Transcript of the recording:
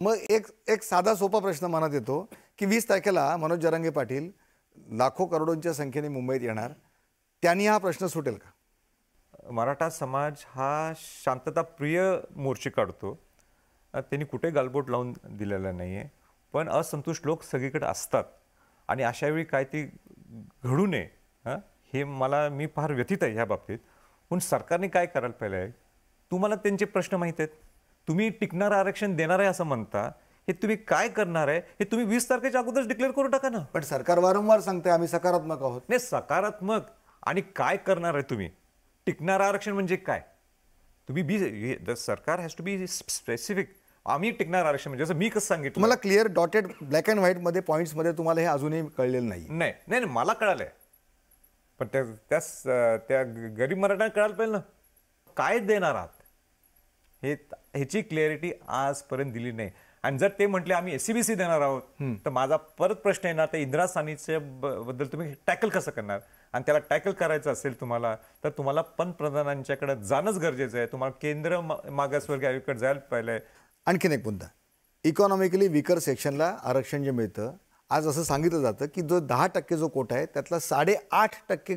मग एक एक साधा सोपा प्रश्न मनात येतो की वीस तारखेला मनोज जरांगे पाटील लाखो करोडोंच्या संख्येने मुंबईत येणार. त्यांनी हा प्रश्न सुटेल का? मराठा समाज हा शांतताप्रिय मोर्चे काढतो. त्यांनी कुठे गालबोट लावून दिलेला नाही आहे पण असंतुष्ट लोक सगळीकडे असतात. आणि अशावेळी काय ती घडू नये हे? मला मी फार व्यथित आहे ह्या बाबतीत. पण सरकारने काय करायला पाहिलं आहे तुम्हाला त्यांचे प्रश्न माहीत आहेत. तुम्ही टिकणारं आरक्षण देणार आहे असं म्हणता हे तुम्ही काय करणार आहे? हे तुम्ही वीस तारखेच्या अगोदरच डिक्लेअर करू टाका ना. पण सरकार वारंवार सांगते आम्ही सकारात्मक आहोत. नाही सकारात्मक. आणि काय करणार आहे तुम्ही? टिकणारं आरक्षण म्हणजे काय? तुम्ही बी द सरकार हॅज टू बी स्पेसिफिक आम्ही टिकणार आरक्षण म्हणजे जसं मी कसं सांगितलं. तुम्हाला क्लिअर डॉटेड ब्लॅक अँड व्हाईटमध्ये पॉईंट्समध्ये तुम्हाला हे अजूनही कळलेलं नाही. नाही नाही नाही, मला कळालंय. पण त्या त्या गरीब मराठा कळायला पाहिजे ना. काय देणार आहात? हे ह्याची क्लॅरिटी आजपर्यंत दिली नाही. आणि जर ते म्हटले आम्ही एसीबीसी देणार आहोत तर माझा परत प्रश्न येणार तर इंदिरा सानीच्या ब- बद्दल तुम्ही टॅकल कसं करणार? आणि त्याला टॅकल करायचं असेल तुम्हाला तर तुम्हाला पंतप्रधानांच्याकडे जाणंच गरजेचं आहे. तुम्हाला केंद्र मा- मागासवर्गीय आयोगाकडे जायला पाहिजे आणखीन एक मुद्दा. इकॉनॉमिकली विकर सेक्शनला आरक्षण जे मिळतं आज असं सांगितलं जातं की जो दहा टक्के जो कोटा आहे त्यातला साडेआठ टक्के